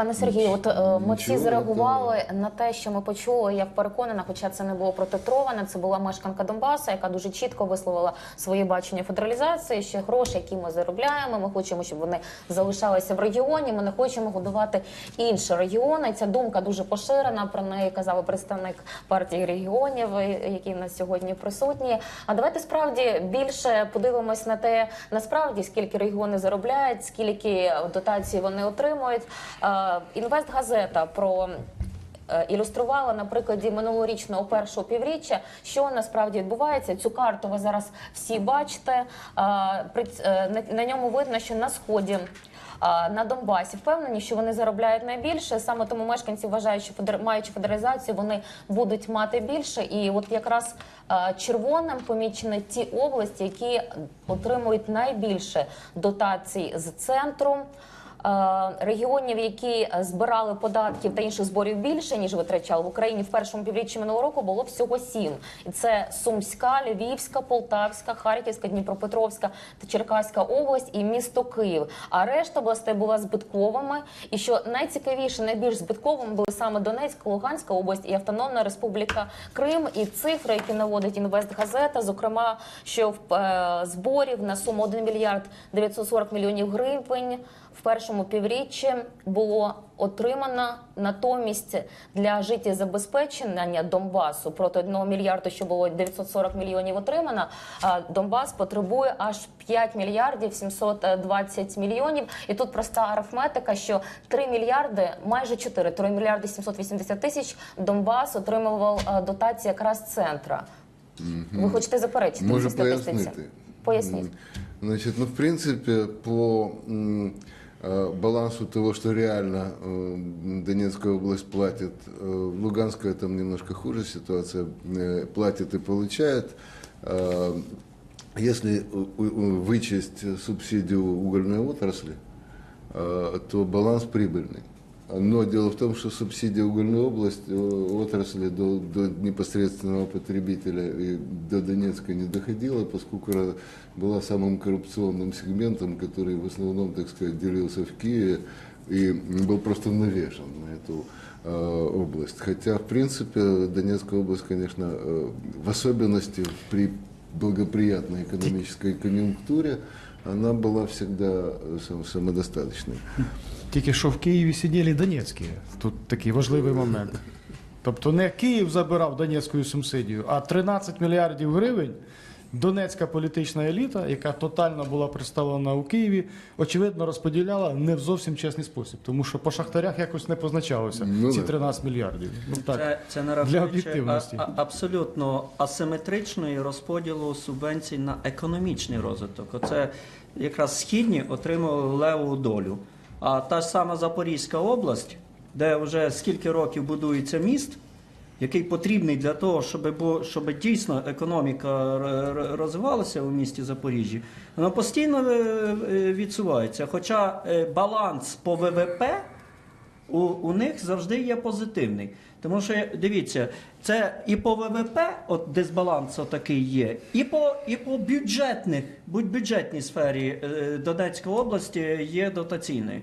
Пане Сергію, от е, ми всі Нічого, зареагували на те, що ми почули. Я переконана, хоча це не було протитроване. Це була мешканка Донбаса, яка дуже чітко висловила своє бачення федералізації. Що гроші, які ми заробляємо, ми хочемо, щоб вони залишалися в регіоні. Ми не хочемо годувати інші регіони. Ця думка дуже поширена. Про неї казав представник партії регіонів, е, який в нас сьогодні присутні. А давайте справді більше подивимось на те, насправді скільки регіони заробляють, скільки дотацій вони отримують. Е, Інвестгазета про. е, Ілюструвала на прикладі минулорічного першого півріччя, що насправді відбувається. Цю карту ви зараз всі бачите. Е, На, ньому видно, що на сході. На Донбасі впевнені, що вони заробляють найбільше. Саме тому мешканці вважають, що маючи федералізацію, вони будуть мати більше. І от якраз червоним помічені ті області, які отримують найбільше дотацій з центру. Е, регіонів, які збирали податків та інших зборів більше ніж витрачали в Україні в першому півріччі минулого року було всього сім. І це Сумська, Львівська, Полтавська, Харківська, Дніпропетровська та Черкаська область і місто Київ. А решта областей була збитковими. І що найцікавіше, найбільш збитковими були саме Донецька, Луганська область і Автономна Республіка Крим. І цифри, які наводить інвестгазета, зокрема, що в е, зборів на суму 1 мільярд 940 мільйонів гривень в першому півріччі було отримано натомість для життєзабезпечення Донбасу проти 1 мільярду, що було 940 мільйонів отримано. Донбас потребує аж 5 мільярдів 720 мільйонів. І тут проста арифметика, що 3 мільярди, майже 4, 3 мільярди 780 тисяч Донбас отримував е, дотації якраз центра. Ви хочете заперечити Можу пояснити. Поясніть. М, Значит, ну, в принципе, по балансу того, что реально э, Донецкая область платит, э, в Луганской там немножко хуже ситуация, э, платит и получает. Э, Если вычесть субсидию угольной отрасли, э, то баланс прибыльный. Но дело в том, что субсидия угольной области, отрасли до, до непосредственного потребителя и до Донецка не доходила, поскольку была самым коррупционным сегментом, который в основном, так сказать, делился в Киеве и был просто навешан на эту э, область. Хотя, в принципе, Донецкая область, конечно, э, в особенности при благоприятной экономической конъюнктуре, она была всегда э, сам- самодостаточной. Тільки що в Києві сиділи Донецькі. Тут такий важливий момент. Тобто не Київ забирав Донецьку субсидію, а 13 мільярдів гривень донецька політична еліта, яка тотально була представлена у Києві, очевидно розподіляла не в зовсім чесний спосіб, тому що по шахтарях якось не позначалося Ну, ці 13 мільярдів. Ну так. Це, це для об'єктивності. а- а- абсолютно асиметричної розподілу субвенцій на економічний розвиток. Оце якраз східні отримали леву долю. А та ж сама Запорізька область, де вже скільки років будується міст, який потрібний для того, щоб, щоб дійсно економіка розвивалася у місті Запоріжжі, вона постійно е, е, відсувається. Хоча е, баланс по ВВП у, у них завжди є позитивний. Тому що дивіться, це і по ВВП, от дисбаланс такий є, і по, і по бюджетних, будь бюджетній сфері Донецької області є дотаційний.